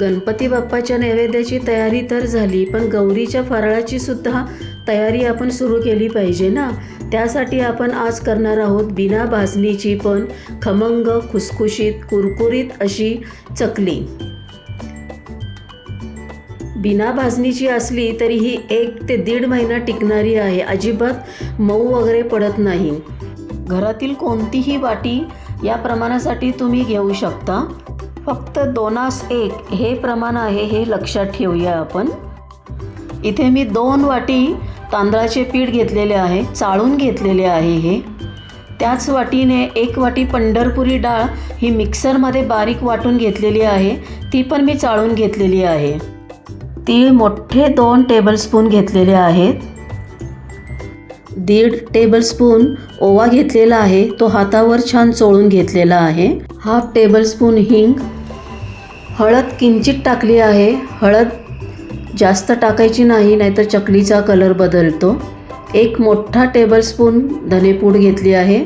गणपती बाप्पाच्या नैवेद्याची तयारी तर झाली पण गौरीच्या फराळाची सुद्धा तयारी आपण सुरू केली पाहिजे ना? त्यासाठी आपण आज करणार आहोत बिना भाजणीची पण खमंग खुसखुशीत कुरकुरीत अशी चकली. बिना भाजणीची असली तरी ही एक ते दीड महिना टिकणारी आहे. अजिबात मऊ वगैरे पडत नाही. घरातील कोणतीही वाटी या प्रमाणासाठी तुम्ही घेऊ शकता. फक्त दोनास एक हे प्रमाण आहे हे लक्षात ठेवूया आपण. इथे मी दोन वाटी तांदळाचे पीठ घेतलेले आहे चाळून घेतलेले आहे हे. त्याच वाटीने एक वाटी पंढरपुरी डाळ ही मिक्सरमध्ये बारीक वाटून घेतलेली आहे ती पण मी चाळून घेतलेली आहे. तीळ मोठे दोन टेबलस्पून घेतलेले आहेत. दीड टेबलस्पून ओवा घेतलेला आहे. तो हातावर छान चोळून घेतलेला आहे. हाफ टेबलस्पून हिंग. हळद किंचित टाकली आहे. हळद जास्त टाकायची नाही नाहीतर चकलीचा कलर बदलतो. एक मोठा टेबलस्पून धनेपूड घेतली आहे.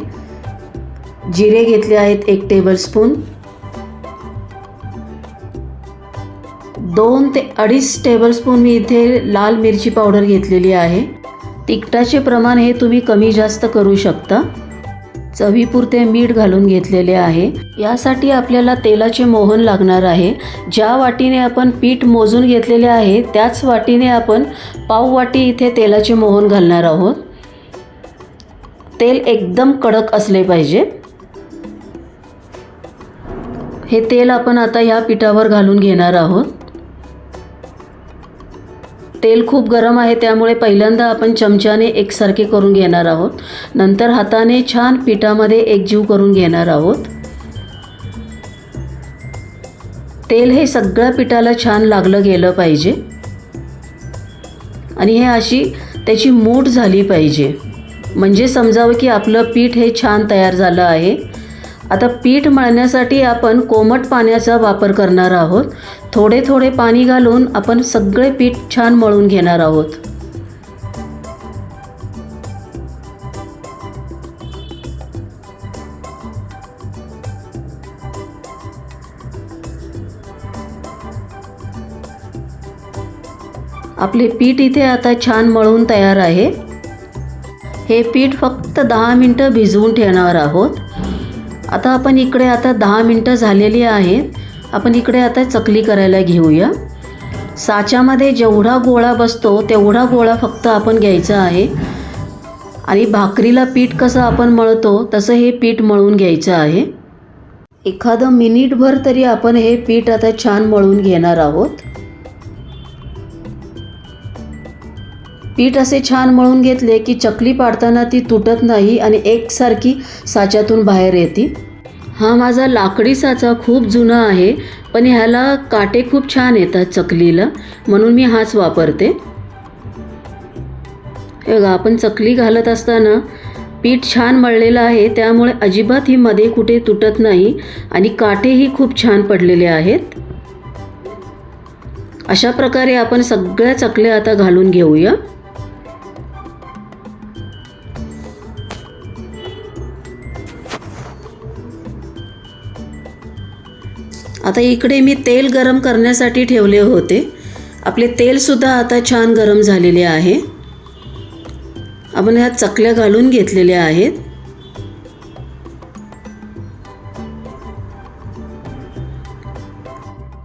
जिरे घेतले आहेत एक टेबलस्पून दोन ते अडीच टेबलस्पून मी इथे लाल मिरची पावडर घेतलेली आहे. तिखटाचे प्रमाण हे तुम्ही कमी जास्त करू शकता. चवीपुरते मीठ घालून घेतलेले आहे. यासाठी आपल्याला तेलाचे मोहन लागणार आहे. ज्या वाटीने आपण पीठ मोजून घेतलेले आहे त्याच वाटीने आपण पाव वाटी इथे तेलाचे मोहन घालणार आहोत. तेल एकदम कडक असले पाहिजे. हे तेल आपण आता या पिठावर घालून घेणार आहोत. तेल खूप गरम आहे त्यामुळे पहिल्यांदा आपण चमच्याने एकसारखे करून घेणार आहोत. नंतर हाताने छान पिठामध्ये एकजीव करून घेणार आहोत. तेल हे सगळ्या पिठाला छान लागलं गेलं पाहिजे. आणि हे अशी त्याची मूठ झाली पाहिजे. म्हणजे समजावं की आपलं पीठ हे छान तयार झालं आहे. आता पीठ मळण्यासाठी आपण कोमट पाण्याचा वापर करणार आहोत. थोडे थोडे पाणी घालून आपण सगळे पीठ छान मळून घेणार आहोत. आपले पीठ इथे आता छान मळून तयार आहे. हे पीठ फक्त दहा मिनटं भिजवून ठेवणार आहोत. आता आपण इकडे आता दहा मिनटं झालेली आहेत. आपण इकडे आता चकली करायला घेऊया. साच्यामध्ये जेवढा गोळा बसतो तेवढा गोळा फक्त आपण घ्यायचा आहे. आणि भाकरीला पीठ कसं आपण मळतो तसं हे पीठ मळून घ्यायचं आहे. एखादं मिनिटभर तरी आपण हे पीठ आता छान मळून घेणार आहोत. पीठ असे छान मळून घेतले की चकली पाडताना ती तुटत नाही आणि एकसारखी साच्यातून बाहेर येते. हा माझा लाकडी साचा खूप जुना आहे पण ह्याला काटे खूप छान येतात चकलीला म्हणून मी हाच वापरते. हे बघा आपण चकली घालत असताना पीठ छान मळलेलं आहे त्यामुळे अजिबात ही मध्ये कुठे तुटत नाही आणि काटेही खूप छान पडलेले आहेत. अशा प्रकारे आपण सगळ्या चकल्या आता घालून घेऊया. आता इकडे मी तेल गरम करण्यासाठी ठेवले होते. आपले तेलसुद्धा आता छान गरम झालेले आहे. आपण ह्या चकल्या घालून घेतलेल्या आहेत.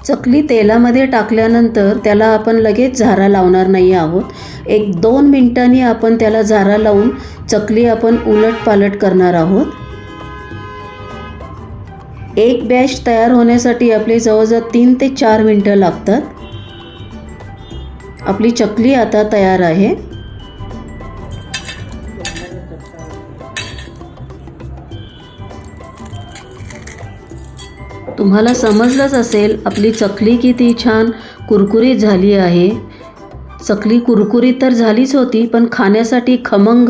चकली तेलामध्ये टाकल्यानंतर त्याला आपण लगेच झारा लावणार नाही आहोत. एक दोन मिनिटांनी आपण त्याला झारा लावून चकली आपण उलट पालट करणार आहोत. एक बॅच तयार होण्यासाठी आपली जवळजवळ तीन ते चार मिनटं लागतात. आपली चकली आता तयार आहे. तुम्हाला समजलंच असेल आपली चकली किती छान कुरकुरीत झाली आहे. चकली कुरकुरीत तर झालीच होती पण खाण्यासाठी खमंग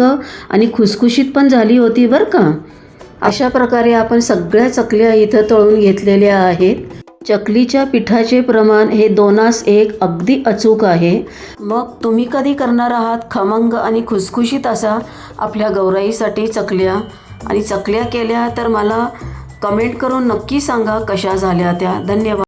आणि खुसखुशीत पण झाली होती बरं का? अशा प्रकारे आपण सगळ्या चकल्या इथं तळून घेतलेल्या आहेत. चकलीच्या पिठाचे प्रमाण हे दोनास एक अगदी अचूक आहे. मग तुम्ही कधी करणार आहात? खमंग आणि खुसखुशीत असा आपल्या गौराईसाठी चकल्या. आणि चकल्या केल्या तर मला कमेंट करून नक्की सांगा कशा झाल्या त्या. धन्यवाद.